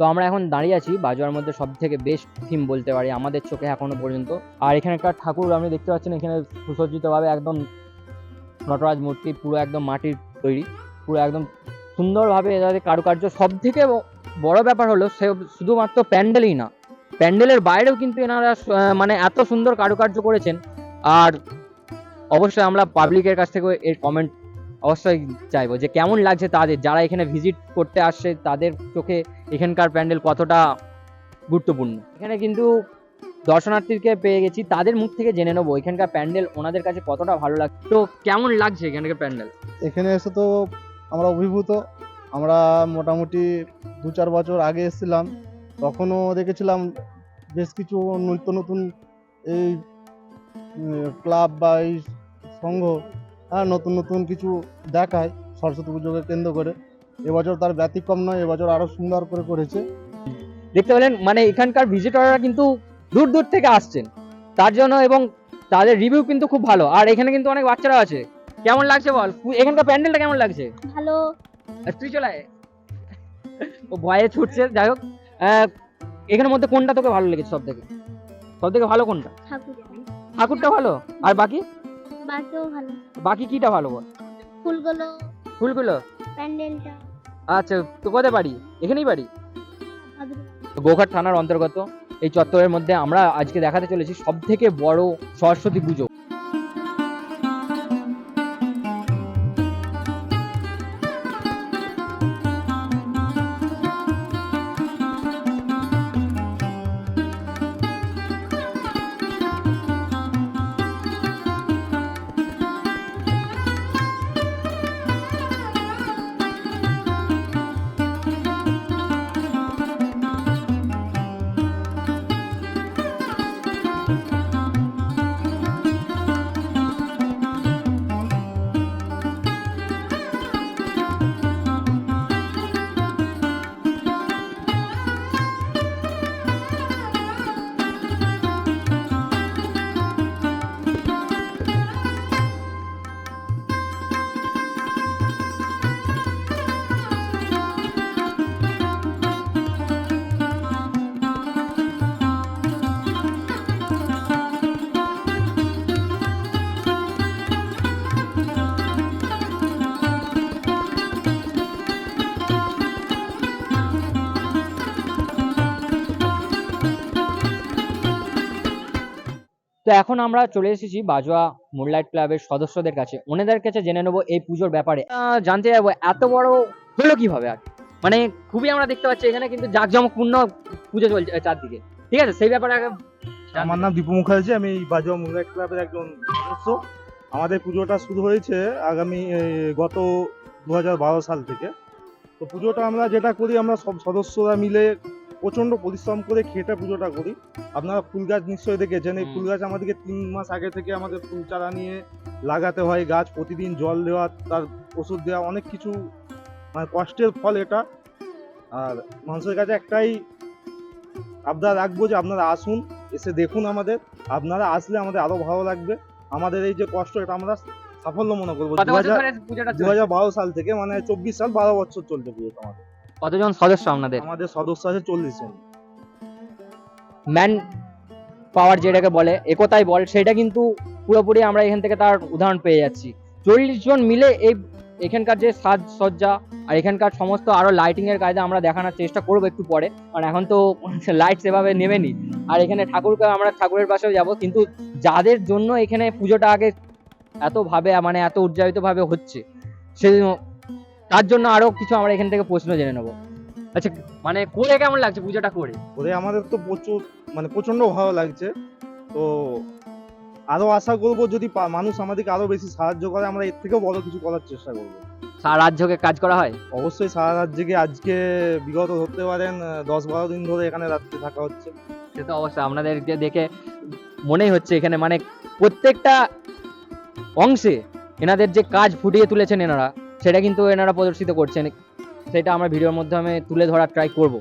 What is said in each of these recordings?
তো আমরা এখন দাঁড়িয়ে আছি বাজোয়ার মধ্যে সব থেকে বেস্ট থিম বলতে পারি আমাদের চোখে এখনও পর্যন্ত। আর এখানকার ঠাকুর আপনি দেখতে পাচ্ছেন, এখানে সুসজ্জিতভাবে একদম নটরাজ মূর্তি, পুরো একদম মাটির তৈরি, পুরো একদম সুন্দরভাবে এদের কারুকার্য। সব থেকে বড় ব্যাপার হলো সে শুধুমাত্র প্যান্ডেলই না, প্যান্ডেলের বাইরেও কিন্তু এনারা মানে এত সুন্দর কারুকার্য করেছেন। আর অবশ্যই আমরা পাবলিকের কাছ থেকে এর কমেন্ট অবশ্যই চাইব যে কেমন লাগছে তাদের, যারা এখানে ভিজিট করতে আসছে, তাদের চোখে এখানকার প্যান্ডেল কতটা গুরুত্বপূর্ণ। এখানে কিন্তু দর্শনার্থীকে পেয়ে গেছি, তাদের মুখ থেকে জেনে নেব এখানকার প্যান্ডেল ওনাদের কাছে কতটা ভালো লাগছে তো কেমন লাগছে এখানকার প্যান্ডেল? এখানে এসে তো আমরা অভিভূত, আমরা মোটামুটি দু চার বছর আগে এসেছিলাম, তখনও দেখেছিলাম বেশ কিছু নিত্য নতুন এই ক্লাব বা এই সংঘ হ্যাঁ নতুন নতুন কিছু দেখায় সরস্বতী পুজোকে কেন্দ্র করে। এবছর তার ব্যতিক্রম নয় এবছর আরও সুন্দর করে করেছে। দেখতে পেলেন মানে এখানকার ভিজিটররা কিন্তু দূর দূর থেকে আসছেন। তার জন্য এবং তাদের রিভিউ কিন্তু খুব ভালো। আর এখানে কিন্তু অনেক বাচ্চারা আছে। কেমন লাগছে বল? এখানকার প্যান্ডেলটা কেমন লাগছে? ভালো। তুই চলে আয়। ও ভয়ে ছুটছে যাই হোক। এখানের মধ্যে কোনটা তোকে ভালো লেগেছে সব থেকে সব থেকে ভালো কোনটা? ঠাকুরটা ভালো? আর বাকি? বাকিও ভালো। বাকি কিটা ভালো বল? ফুলগুলো ফুলগুলো? প্যান্ডেলটা। আচ্ছা তো কোথায় বাড়ি? এখানেই বাড়ি? গোঘাট থানার অন্তর্গত। এই চত্বরের মধ্যে আমরা আজকে দেখাতে চলেছি সব থেকে বড় সরস্বতী পুজো। তো এখন আমরা চলে এসেছি বাজোয়া মুনলাইট ক্লাবের সদস্যদের কাছে। ওনাদের কাছে জেনে নেব এই পুজোর ব্যাপারে। জানতে যাব এত বড় হলো কীভাবে আর? মানে খুবই আমরা দেখতে পাচ্ছি এখানে কিন্তু জাঁকজমকপূর্ণ পুজো চলছে চারদিকে। ঠিক আছে? সেই ব্যাপারে আমার নাম দীপু মুখার্জি আমি বাজুয়া মুভমেন্ট ক্লাবের একজন সদস্য। আমাদের পুজোটা শুরু হয়েছে আগামী গত দু হাজার বারো সাল থেকে। তো পুজোটা আমরা যেটা করি আমরা সব সদস্যরা মিলে প্রচণ্ড পরিশ্রম করে খেটে পুজোটা করি। আপনারা ফুল গাছ নিশ্চয়ই দেখেছেন এই ফুল গাছ আমাদেরকে তিন মাস আগে থেকে আমাদের ফুল চারা নিয়ে লাগাতে হয় গাছ। প্রতিদিন জল দেওয়া তার ওষুধ দেওয়া অনেক কিছু মানে কষ্টের ফল এটা। আর মানুষের কাছে একটাই আবদার রাখব যে আপনারা আসুন এসে দেখুন আমাদের। আপনারা আসলে আমাদের আরও ভালো লাগবে। আমাদের এই যে কষ্ট এটা আমরা সাফল্য মনে করব। দু? হাজার বারো সাল থেকে মানে চব্বিশ সাল বারো বছর চলছে পুজোটা আমাদের। কতজন সদস্য আপনাদের? আমাদের সদস্য আছে চল্লিশ জন। ম্যান পাওয়ার যেটাকে বলে একতাই বল সেটা কিন্তু পুরোপুরি আমরা এখান থেকে তার উদাহরণ পেয়ে যাচ্ছি। চল্লিশ জন মিলে এই এখানকার যে সাজসজ্জা আর এখানকার সমস্ত আরও লাইটিং এর কায়দা আমরা দেখানোর চেষ্টা করব একটু পরে কারণ এখন তো লাইট সেভাবে নেমেনি। আর এখানে ঠাকুরকে আমরা ঠাকুরের পাশেও যাব কিন্তু যাদের জন্য এখানে পুজোটা আগে এত ভাবে মানে এত উদযাপিত ভাবে হচ্ছে সে তার জন্য আরও কিছু আমরা এখান থেকে প্রশ্ন জেনে নেব। আচ্ছা মানে করে কেমন লাগছে পুজোটা করে? করে আমাদের তো প্রচুর মানে প্রচণ্ড ভালো লাগছে। তো আরও আশা করব যদি মানুষ আমাদেরকে আরও বেশি সাহায্য করে আমরা এর থেকেও বড় কিছু করার চেষ্টা করব। সারা রাজ্যকে কাজ করা হয়? অবশ্যই সারা জেগে আজকে বিগত ধরতে পারেন দশ বারো দিন ধরে এখানে রাত্রে থাকা হচ্ছে। সে তো অবশ্যই আপনাদেরকে দেখে মনেই হচ্ছে এখানে মানে প্রত্যেকটা অংশে এনাদের যে কাজ ফুটিয়ে তুলেছেন এনারা সেটা কিন্তু এনারা প্রদর্শিত করছেন। সেটা আমরা ভিডিওর মাধ্যমে তুলে ধরার ট্রাই করব।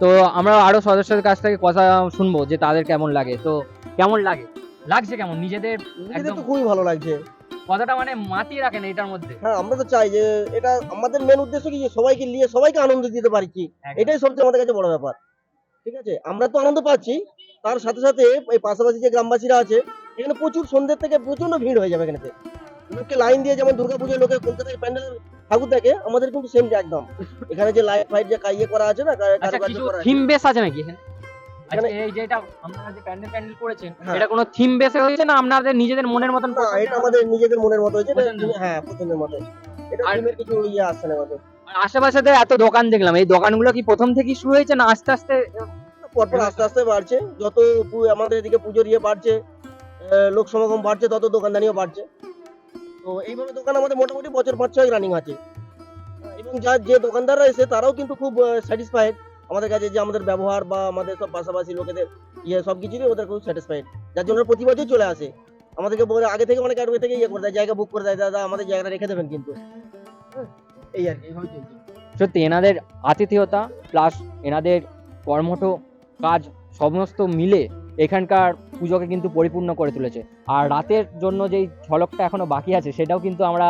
তো আমরা আরও সদস্যদের কাছ থেকে কথা শুনব যে তাদের কেমন লাগে। তো কেমন লাগে? লাগছে কেমন? নিজেদের একদম খুবই ভালো লাগছে। কতটা মানে মাতিয়ে রাখেন এটার মধ্যে। হ্যাঁ আমরা তো চাই যে এটা আমাদের মেন উদ্দেশ্য কি? যে সবাইকে নিয়ে সবাইকে আনন্দ দিতে পারি কি? এটাই সবচেয়ে আমাদের কাছে বড় ব্যাপার। ঠিক আছে? আমরা তো আনন্দ পাচ্ছি। তার সাথে সাথে এই পাশাপাশি যে গ্রামবাসীরা আছে এখানে প্রচুর সন্ধ্যের থেকে প্রচণ্ড ভিড় হয়ে যাবে এখানেতে। লোককে লাইন দিয়ে যেমন দুর্গাপুজোর লোকে কলকাতায় প্যান্ডেল ঠাকুর দেখে আমাদের কিন্তু সেম একদম। এখানে যে লাইট ফাইট যে কাইয়ে করা আছে না আচ্ছা কারুকার্য কিছু করা আছে। থিম বেস আছে নাকি এখানে? আচ্ছা এখানে- এই আপনারা যে প্যান্ডেল প্যান্ডেল করেছেন হ্যাঁ। এটা কোনো থিম বেসে হয়েছে না আপনাদের নিজেদের মনের মতন না এটা আমাদের নিজেদের মনের মতো হয়েছে হ্যাঁ পছন্দের মতো এটা থিমের কিছু ইয়ে আসছে না আমাদের। আশেপাশে এত দোকান দেখলাম এই দোকানগুলো কি প্রথম থেকেই শুরু হয়েছে না আস্তে আস্তে? পরপর আস্তে আস্তে বাড়ছে যত আমাদের এদিকে পুজোর ইয়ে বাড়ছে লোক সমাগম বাড়ছে তত দোকানদানিও বাড়ছে। তো এইভাবে দোকান আমাদের মোটামুটি বছর পাঁচ ছয় রানিং আছে। এবং যা যে দোকানদাররা এসে তারাও কিন্তু খুব স্যাটিসফাইড আমাদের কাছে যে আমাদের ব্যবহার বা আমাদের সব পাশাপাশি লোকেদের ইয়ে সব কিছুরই ওদের খুব স্যাটিসফাইড যার জন্য প্রতি বছর চলে আসে। আমাদেরকে বলে আগে থেকে অনেক আগে থেকে ইয়ে করে দেয়, জায়গা বুক করে দেয়, দাদা আমাদের জায়গাটা রেখে দেবেন কিন্তু। এই আর কি সত্যি, এনাদের আতিথেয়তা প্লাস এনাদের কর্মঠ কাজ সমস্ত মিলে এখানকার পুজোকে কিন্তু পরিপূর্ণ করে তুলেছে। আর রাতের জন্য যেই ঝলকটা এখনও বাকি আছে সেটাও কিন্তু আমরা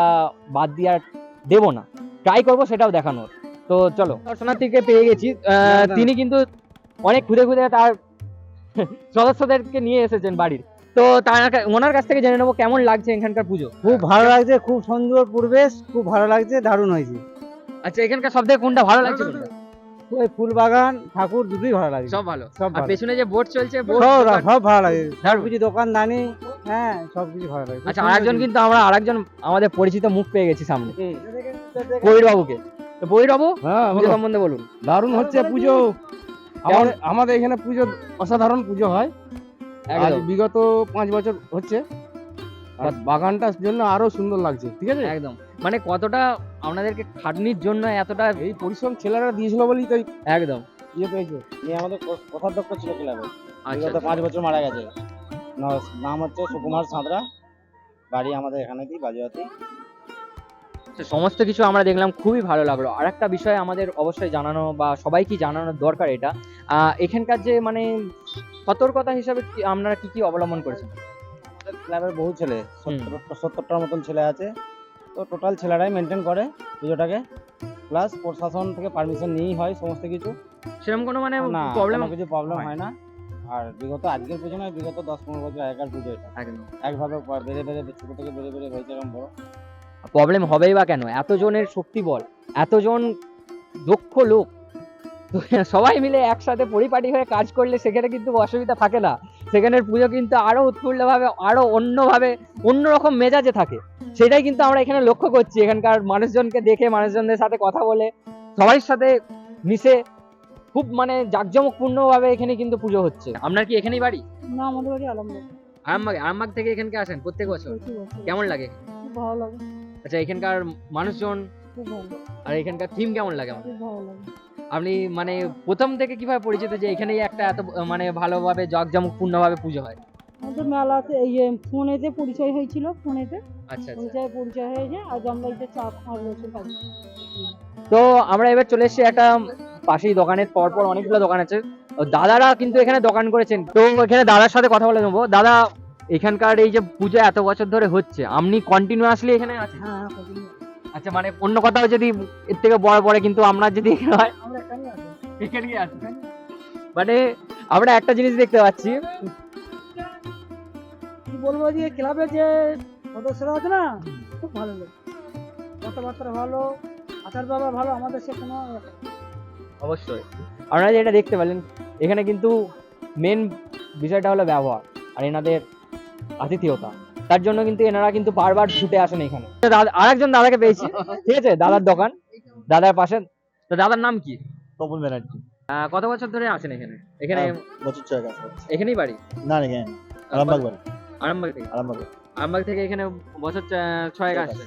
বাদ দিয়ে আর দেবো না। ট্রাই করব সেটাও দেখানোর। তো চলো দর্শনার্থীকে পেয়ে গেছি। তিনি কিন্তু অনেক ঘুরে ঘুরে তার সদস্যদেরকে নিয়ে এসেছেন বাড়ির। তো তার ওনার কাছ থেকে জেনে নেব কেমন লাগছে এখানকার পুজো? খুব ভালো লাগছে খুব সুন্দর পরিবেশ খুব ভালো লাগছে দারুণ হয়েছে। আচ্ছা এখানকার সব থেকে কোনটা ভালো লাগছে? কোনটা? ওই ফুল বাগান ঠাকুর দুটোই ভালো লাগছে সব ভালো। সব আর পেছনে যে বোট চলছে সব সব ভালো লাগে। দোকানদানি হ্যাঁ সব কিছু ভালো লাগে। আচ্ছা আরেকজন কিন্তু আমরা আরেকজন আমাদের পরিচিত মুখ পেয়ে গেছি সামনে। কবির বাবুকে তো বাবু হ্যাঁ সম্বন্ধে বলুন। দারুণ হচ্ছে পুজো। আমাদের আমাদের এখানে পুজো অসাধারণ পুজো হয়। বিগত পাঁচ বছর হচ্ছে। বাগানটার জন্য আরও সুন্দর লাগছে ঠিক আছে? একদম। মানে কতটা আপনাদেরকে খাটনির জন্য এতটা এই পরিশ্রম ছেলেরা দিয়েছিল বলেই তো একদম। ইয়ে পেয়েছে। ইনি আমাদের কোষাধ্যক্ষ ছিল ক্লাবে আচ্ছা। বিগত পাঁচ বছর মারা গেছে। নাম হচ্ছে সুকুমার সাঁতরা। বাড়ি আমাদের এখানেতেই বাজুয়াতি। সমস্ত কিছু আমরা দেখলাম খুবই ভালো লাগল। আর একটা বিষয় আমাদের অবশ্যই জানানো বা সবাইকে জানানোর দরকার এটা। আহ, এখানকার যে মানে সতর্কতা হিসাবে কি- আপনারা কি কি অবলম্বন করেছেন? ক্লাবের বহু ছেলে সত্তর সত্তরটার মতন ছেলে আছে। তো টোটাল ছেলেরাই মেনটেন করে পুজোটাকে। প্লাস প্রশাসন থেকে পারমিশন নিয়েই হয় সমস্ত কিছু। সেরকম কোনো মানে না প্রবলেম কিছু প্রবলেম হয়। হয় না। আর বিগত আজকের পুজো নয় বিগত দশ পনেরো বছর আগেকার পুজো এটা। একভাবে বেড়ে বেড়ে ছোট থেকে বেড়ে বেড়ে হয়েছে এরকম বড়। প্রবলেম হবেই বা কেন? এতজনের শক্তি বল। এতজন দক্ষ লোক। সবাই মিলে একসাথে পরিপাটি হয়ে কাজ করলে সেখানে কিন্তু অসুবিধা থাকে না। সেখানের পুজো কিন্তু আরও উৎফুল্লভাবে আরও অন্যভাবে অন্যরকম মেজাজে থাকে। সেটাই কিন্তু আমরা এখানে লক্ষ্য করছি। এখানকার মানুষজনকে দেখে মানুষজনদের সাথে কথা বলে সবার সাথে মিশে খুব মানে জাঁকজমকপূর্ণ ভাবে এখানে কিন্তু পুজো হচ্ছে। আপনার কি এখানেই বাড়ি? না আমাদের বাড়ি আলমবাগ আরামবাগ? আরামবাগ থেকে এখানকে আসেন প্রত্যেক বছর? কেমন লাগে? ভালো লাগে। আচ্ছা এখানকার মানুষজন খুব ভালো আর এখানকার থিম কেমন লাগে খুব ভালো লাগে। আপনি মানে প্রথম থেকে কীভাবে পরিচিত যে এখানেই একটা এত মানে ভালোভাবে জাঁকজমকপূর্ণ ভাবে পুজো হয়? আমাদের মেলাতে এই ফোনেতে পরিচয় হয়েছিল ফোনেতে আচ্ছা আচ্ছা। পরিচয় পরিচয় হয়েছে আজ আমরা এই যে বছর কাজ তো আমরা এবার চলে এসেছি একটা পাশেই দোকানের পরপর অনেকগুলো দোকান আছে। দাদারা কিন্তু এখানে দোকান করেছেন। তো এখানে দাদার সাথে কথা বলে নেব। দাদা এখানকার এই যে পুজো এত বছর ধরে হচ্ছে আপনি কন্টিনিউয়াসলি এখানে আছেন? হ্যাঁ হ্যাঁ আচ্ছা মানে অন্য কথাও যদি এর থেকে বড় পড়ে কিন্তু আমরা যদি হয় আছি মানে আমরা একটা জিনিস দেখতে পাচ্ছি। কি বলব যে ক্লাবের যে সদস্যরা আছে না খুব ভালো লোক। কথাবার্তা ভালো আচার ব্যবহার ভালো আমাদের সে কোনো অবশ্যই। আপনারা যেটা দেখতে পেলেন এখানে কিন্তু মেন বিষয়টা হলো ব্যবহার আর এনাদের আতিথেয়তা। তার জন্য কিন্তু এনারা কিন্তু বারবার ছুটে আসেন এখানে। আর একজন দাদাকে পেয়েছি। ঠিক আছে দাদার দোকান দাদার পাশে। তো দাদার নাম কি? তপন ব্যানার্জি। কত বছর ধরে আসেন এখানে? এখানে বছর ছয় আছে। এখানেই বাড়ি? না এখানে আরামবাগ। বাড়ি। আরামবাগ থেকে? আরামবাগ আরামবাগ থেকে এখানে বছর ছয়েক আসছে।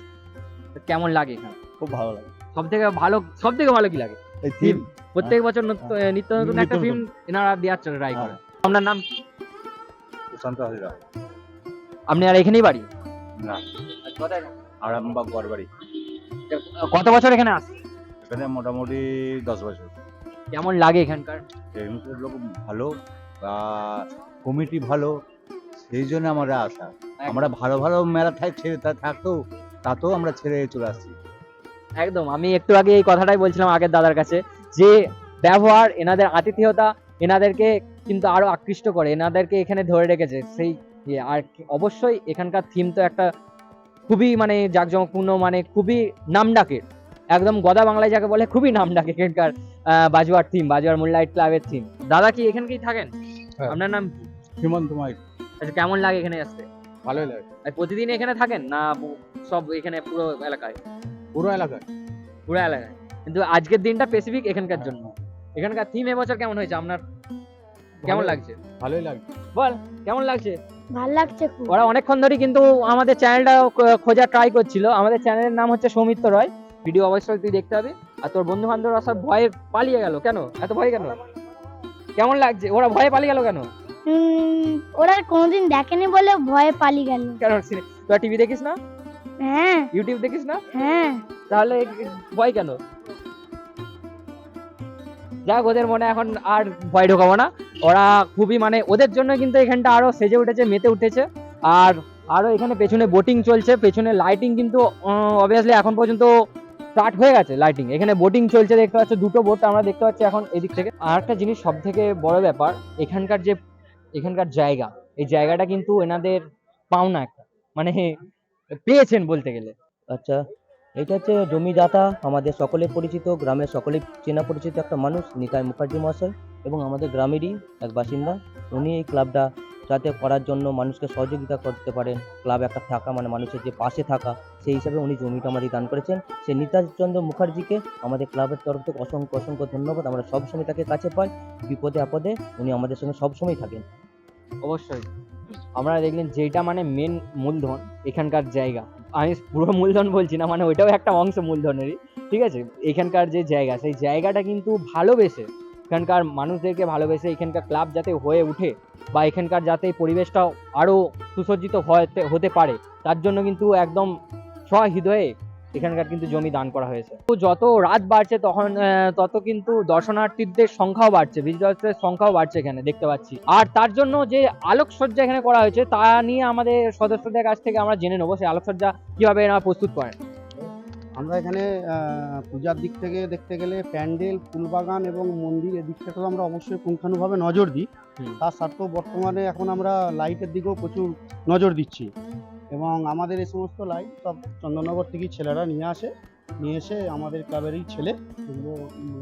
কেমন লাগে এখানে? খুব ভালো লাগে। সব থেকে ভালো সব থেকে ভালো কি লাগে? এই থিম প্রত্যেক বছর নিত্য নতুন একটা। ফিল্ম এনারা দেওয়ার ট্রাই করে হ্যাঁ। আপনার নাম? কি? সুশান্ত হাজরা। আপনি আর এখানেই বাড়ি? না। আরামবাগ গড়বাড়ি কত বছর এখানে আসছে এখানে মোটামুটি দশ বছর। কেমন লাগে এখানকার? এখানকার লোক ভালো বা কমিটি ভালো সেই জন্য আমরা আসা। আমরা ভালো ভালো মেলা থাক ছেড়ে তা থাকতো তাতেও আমরা ছেড়ে চলে আসছি। একদম আমি একটু আগে এই কথাটাই বলছিলাম আগের দাদার কাছে যে ব্যবহার এনাদের আতিথেয়তা এনাদেরকে কিন্তু আরও আকৃষ্ট করে এনাদেরকে এখানে ধরে রেখেছে সেই ইয়ে, আর অবশ্যই এখানকার থিম তো একটা খুবই মানে জাঁকজমকপূর্ণ মানে খুবই নাম নামডাকের একদম গদা বাংলায় যাকে বলে খুবই নামডাক এখানকার বাজুয়ার থিম বাজুয়ার মুনলাইট ক্লাবের থিম দাদা কি এখানকেই থাকেন? হ্যাঁ। আপনার নাম কি? হিমন্ত মাই আচ্ছা কেমন লাগে এখানে আসতে? ভালোই লাগে। আর প্রতিদিন এখানে থাকেন না সব এখানে পুরো এলাকায়? পুরো এলাকায়। পুরো এলাকায়। কিন্তু আজকের দিনটা স্পেসিফিক এখানকার জন্য। এখানকার থিম এবছর কেমন হয়েছে? আপনার কেমন লাগছে? ভালোই লাগে বল কেমন লাগছে? ভালো লাগছে খুব। ওরা অনেকক্ষণ ধরে কিন্তু আমাদের চ্যানেলটা খোঁজা ট্রাই করছিল। আমাদের চ্যানেলের নাম হচ্ছে সৌমিত্র রয়। ভিডিও অবশ্যই তুই দেখতে হবে আর তোর বন্ধু বান্ধবরা সব ভয়ে পালিয়ে গেল। কেন? এত ভয় কেন? কেমন লাগছে? ওরা ভয়ে পালিয়ে গেল কেন? ওরা কোনোদিন দেখেনি বলে ভয়ে পালিয়ে গেল। কেন তোরা টিভি দেখিস না? হ্যাঁ। ইউটিউব দেখিস না? হ্যাঁ। তাহলে ভয় কেন? যাক ওদের মনে এখন আর ভয় ঢোকাবো না। ওরা খুবই মানে ওদের জন্য কিন্তু এখানটা আরও সেজে উঠেছে মেতে উঠেছে। আর আরও এখানে পেছনে বোটিং চলছে পেছনে লাইটিং কিন্তু অবভিয়াসলি এখন পর্যন্ত স্টার্ট হয়ে গেছে লাইটিং এখানে বোটিং চলছে, দেখতে পাচ্ছ, দুটো বোট আমরা দেখতে পাচ্ছি এখন এদিক থেকে। আর একটা জিনিস সব থেকে বড় ব্যাপার, এখানকার যে, এখানকার জায়গা, এই জায়গাটা কিন্তু এনাদের পাওনা একটা মানে পেয়েছেন বলতে গেলে। আচ্ছা এটা হচ্ছে জমিদাতা, আমাদের সকলে পরিচিত, গ্রামের সকলে চেনা পরিচিত একটা মানুষ, নিতাই মুখার্জি মহাশয় এবং আমাদের গ্রামেরই এক বাসিন্দা। উনি এই ক্লাবটা যাতে করার জন্য মানুষকে সহযোগিতা করতে পারেন। ক্লাব একটা থাকা মানে মানুষের যে পাশে থাকা, সেই হিসাবে উনি জমিটা আমাদের দান করেছেন। সেই নিতাইচন্দ্র মুখার্জিকে আমাদের ক্লাবের তরফ থেকে অসংখ্য অসংখ্য ধন্যবাদ। আমরা সবসময় তাকে কাছে পাই। বিপদে আপদে উনি আমাদের সঙ্গে সবসময় থাকেন। অবশ্যই। আপনারা দেখলেন যেটা মানে মেন মূলধন এখানকার জায়গা। আমি পুরো মূলধন বলছি না মানে ওইটাও একটা অংশ মূলধনেরই। ঠিক আছে? এখানকার যে জায়গা, সেই জায়গাটা কিন্তু ভালোবেসে এখানকার মানুষদেরকে ভালোবেসে এখানকার ক্লাব যাতে হয়ে উঠে বা এখানকার যাতে পরিবেশটা আরও সুসজ্জিত হতে হতে পারে, তার জন্য কিন্তু একদম সহৃদয়ে এখানকার কিন্তু জমি দান করা হয়েছে। তো যত রাত বাড়ছে তখন তত কিন্তু দর্শনার্থীদের সংখ্যাও বাড়ছে ভিজিটার্সের সংখ্যাও বাড়ছে এখানে, দেখতে পাচ্ছি। আর তার জন্য যে আলোকসজ্জা এখানে করা হয়েছে, তা নিয়ে আমাদের সদস্যদের কাছ থেকে আমরা জেনে নেব সেই আলোকসজ্জা কীভাবে এরা প্রস্তুত করেন। আমরা এখানে পূজার দিক থেকে দেখতে গেলে প্যান্ডেল ফুলবাগান এবং মন্দির এদিক থেকেও আমরা অবশ্যই পুঙ্খানুভাবে নজর দিই। তার সত্ত্বেও বর্তমানে এখন আমরা লাইটের দিকেও প্রচুর নজর দিচ্ছি। এবং আমাদের এই সমস্ত লাইট সব চন্দননগর থেকেই ছেলেরা নিয়ে আসে। নিয়ে এসে আমাদের ক্লাবেরই ছেলে। এগুলো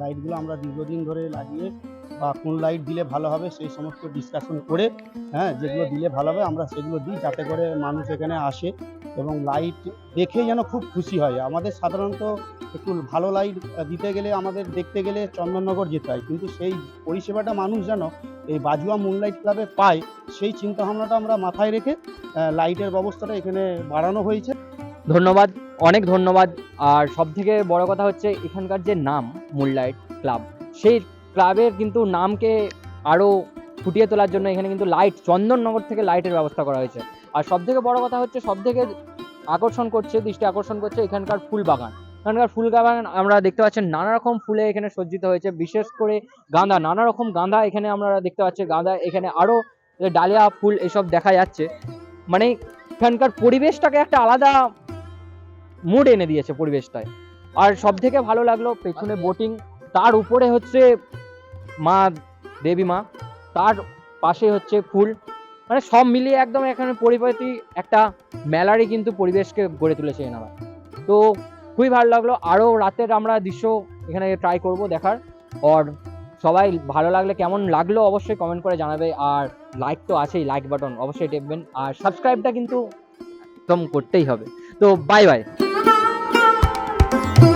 লাইটগুলো আমরা দীর্ঘদিন ধরে লাগিয়ে বা কোন লাইট দিলে ভালো হবে সেই সমস্ত ডিসকাশন করে হ্যাঁ যেগুলো দিলে ভালো হবে আমরা সেগুলো দিই যাতে করে মানুষ এখানে আসে এবং লাইট দেখে যেন খুব খুশি হয়। আমাদের সাধারণত একটু ভালো লাইট দিতে গেলে আমাদের দেখতে গেলে চন্দননগর যেতে হয়, কিন্তু সেই পরিষেবাটা মানুষ যেন এই বাজুয়া মুনলাইট ক্লাবে পায়, সেই চিন্তাভাবনাটা আমরা মাথায় রেখে লাইটের ব্যবস্থাটা এখানে বাড়ানো হয়েছে। ধন্যবাদ, অনেক ধন্যবাদ। আর সব থেকে বড় কথা হচ্ছে, এখানকার যে নাম মুনলাইট ক্লাব সেই ক্লাবের কিন্তু নামকে আরও ফুটিয়ে তোলার জন্য এখানে কিন্তু লাইট চন্দননগর থেকে লাইটের ব্যবস্থা করা হয়েছে। আর সব থেকে বড় কথা হচ্ছে সব থেকে আকর্ষণ করছে, দৃষ্টি আকর্ষণ করছে এখানকার ফুল বাগান এখানকার ফুল বাগান আমরা দেখতে পাচ্ছেন নানা রকম ফুলে এখানে সজ্জিত হয়েছে, বিশেষ করে গাঁদা নানা রকম গাঁদা এখানে আমরা দেখতে পাচ্ছি, গাঁদা এখানে আরও ডালিয়া ফুল এসব দেখা যাচ্ছে। মানে এখানকার পরিবেশটাকে একটা আলাদা মুড এনে দিয়েছে পরিবেশটায়। আর সব থেকে ভালো লাগল পেছনে বোটিং তার উপরে হচ্ছে মা, দেবী মা, তার পাশে হচ্ছে ফুল। মানে সব মিলিয়ে একদম এখানে পরিপাটি একটা মেলারই কিন্তু পরিবেশকে গড়ে তুলেছে এনারা তো খুবই ভালো লাগল। আরও রাতের আমরা দৃশ্য এখানে ট্রাই করব দেখার। আর সবাই ভালো লাগলে কেমন লাগল অবশ্যই কমেন্ট করে জানাবে। আর লাইক তো আছেই লাইক বাটন অবশ্যই টিপবেন আর সাবস্ক্রাইবটা কিন্তু একদম করতেই হবে। তো বাই বাই Thank you.